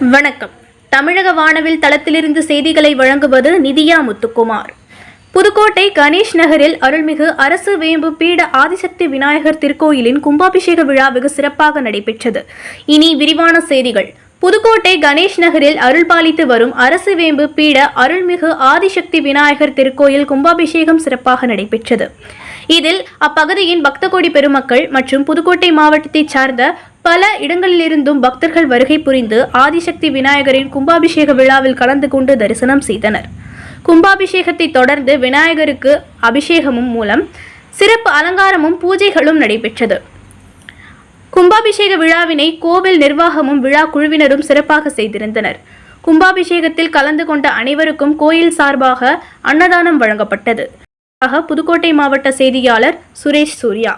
வணக்கம். தமிழக வானவில் தளத்திலிருந்து செய்திகளை வழங்குவது நிதியா முத்துக்குமார். புதுக்கோட்டை கணேஷ் நகரில் அருள்மிகு அரசு வேம்பு பீட ஆதிசக்தி விநாயகர் திருக்கோயிலின் கும்பாபிஷேக விழா வெகு சிறப்பாக நடைபெற்றது. இனி விரிவான செய்திகள். புதுக்கோட்டை கணேஷ் நகரில் அருள்பாலித்து வரும் அரசு வேம்பு பீட அருள்மிகு ஆதிசக்தி விநாயகர் திருக்கோயில் கும்பாபிஷேகம் சிறப்பாக நடைபெற்றது. இதில் அப்பகுதியின் பக்த கோடி பெருமக்கள் மற்றும் புதுக்கோட்டை மாவட்டத்தைச் சார்ந்த பல இடங்களிலிருந்தும் பக்தர்கள் வருகை புரிந்து ஆதிசக்தி விநாயகரின் கும்பாபிஷேக விழாவில் கலந்து கொண்டு தரிசனம் செய்தனர். கும்பாபிஷேகத்தை தொடர்ந்து விநாயகருக்கு அபிஷேகமும் மூலம் சிறப்பு அலங்காரமும் பூஜைகளும் நடைபெற்றது. கும்பாபிஷேக விழாவினை கோவில் நிர்வாகமும் விழா குழுவினரும் சிறப்பாக செய்திருந்தனர். கும்பாபிஷேகத்தில் கலந்து கொண்ட அனைவருக்கும் கோயில் சார்பாக அன்னதானம் வழங்கப்பட்டது. புதுக்கோட்டை மாவட்ட செய்தியாளர் சுரேஷ் சூர்யா.